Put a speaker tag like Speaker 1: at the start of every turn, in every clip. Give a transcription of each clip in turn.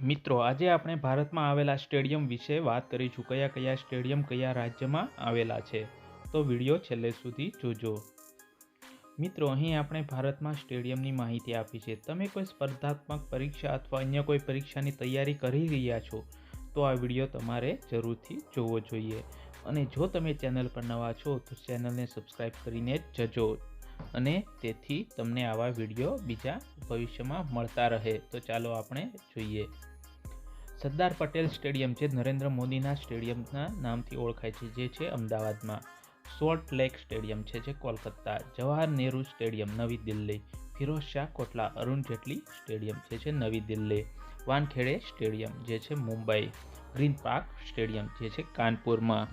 Speaker 1: મિત્રો, આજે આપણે ભારતમાં આવેલા સ્ટેડિયમ વિશે વાત કરીશું. કયા કયા સ્ટેડિયમ કયા રાજ્યમાં આવેલા છે? તો વીડિયો છેલ્લે સુધી જોજો. મિત્રો, અહીં આપણે ભારતમાં સ્ટેડિયમની માહિતી આપી છે. તમે કોઈ સ્પર્ધાત્મક પરીક્ષા અથવા અન્ય કોઈ પરીક્ષાની તૈયારી કરી રહ્યા છો, તો આ વીડિયો તમારે જરૂરથી જોવો જોઈએ. અને જો તમે ચેનલ પર નવા છો, તો ચેનલને સબસ્ક્રાઈબ કરીને જજો. અને તેથી તમને આવા વીડિયો બીજા ભવિષ્યમાં મળતા રહે. તો ચાલો આપણે જોઈએ. સરદાર પટેલ સ્ટેડિયમ છે, નરેન્દ્ર મોદીના સ્ટેડિયમના નામથી ઓળખાય છે, જે છે અમદાવાદમાં. સોલ્ટ લેક સ્ટેડિયમ છે, જે કોલકાતા. જવાહર નહેરુ સ્ટેડિયમ, નવી દિલ્હી. ફિરોઝ શાહ કોટલા, અરુણ જેટલી સ્ટેડિયમ જે છે નવી દિલ્હી. વાનખેડે સ્ટેડિયમ જે છે, મુંબઈ. ગ્રીન પાર્ક સ્ટેડિયમ જે છે, કાનપુરમાં.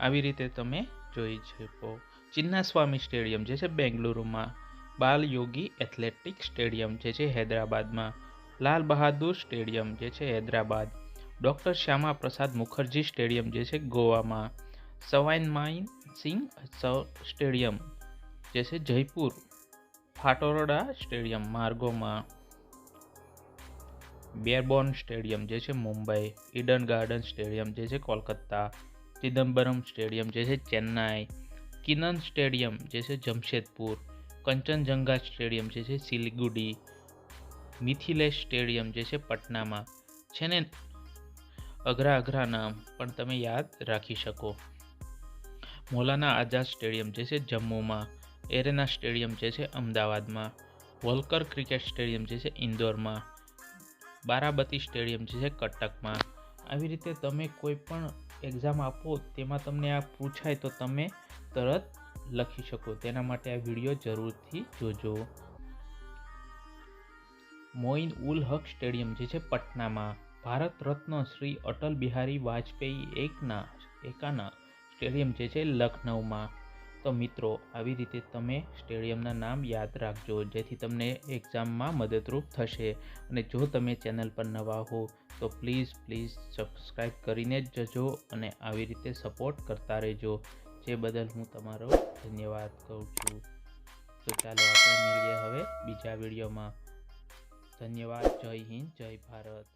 Speaker 1: આવી રીતે તમે જોઈ શકો ચિન્નાસ્વામી સ્ટેડિયમ જે છે બેંગલુરુમાં. બાલ યોગી એથ્લેટિક સ્ટેડિયમ જે છે હૈદરાબાદમાં. લાલ બહાદુર સ્ટેડિયમ જે છે હૈદરાબાદ. ડૉક્ટર શ્યામા પ્રસાદ મુખર્જી સ્ટેડિયમ જે છે ગોવામાં. સવાઈન માઇન સિંહ સ્ટેડિયમ જે છે જયપુર. ફાટોરડા સ્ટેડિયમ માર્ગોમાં. બેરબોર્ન સ્ટેડિયમ જે છે મુંબઈ. ઈડન ગાર્ડન સ્ટેડિયમ જે છે કોલકાતા. ચિદમ્બરમ સ્ટેડિયમ જે છે ચેન્નાઈ, કિનન સ્ટેડિયમ જે છે જમશેદપુર, કંચનજંગા સ્ટેડિયમ જે છે સિલિગુડી, મિથિલેશ સ્ટેડિયમ જે છે પટનામાં. છે ને અઘરા અઘરા નામ પણ તમે યાદ રાખી શકો. મોલાના આઝાદ સ્ટેડિયમ જે છે જમ્મુમાં. એરેના સ્ટેડિયમ જે છે અમદાવાદમાં. વોલ્કર ક્રિકેટ સ્ટેડિયમ જે છે ઇન્દોરમાં. બારાબતી સ્ટેડિયમ જે છે કટકમાં. આવી રીતે તમે કોઈ પણ એક્ઝામ આપો, તેમાં તમને આ પૂછાય તો તમે તરત લખી શકો. તેના માટે આ વીડિયો જરૂરથી જોજો. મોઇન ઉલ હક સ્ટેડિયમ, જે છે પટનામાં. ભારત રત્ન શ્રી અટલ બિહારી વાજપેયી એકના, એકાના સ્ટેડિયમ, જે છે લખનઉમાં. તો મિત્રો, આવી રીતે તમે સ્ટેડિયમના નામ યાદ રાખજો, જેથી તમને એક્ઝામમાં મદદરૂપ થશે. અને જો તમે ચેનલ પર નવા હો, તો પ્લીઝ પ્લીઝ સબસ્ક્રાઈબ કરીને જ જજો અને આવી રીતે સપોર્ટ કરતા રહેજો. જે બદલ હું તમારો ધન્યવાદ કહું છું. તો ચાલો આપણે મળીએ હવે બીજા વિડીયોમાં. ધન્યવાદ, જય હિન્દ, જય ભારત.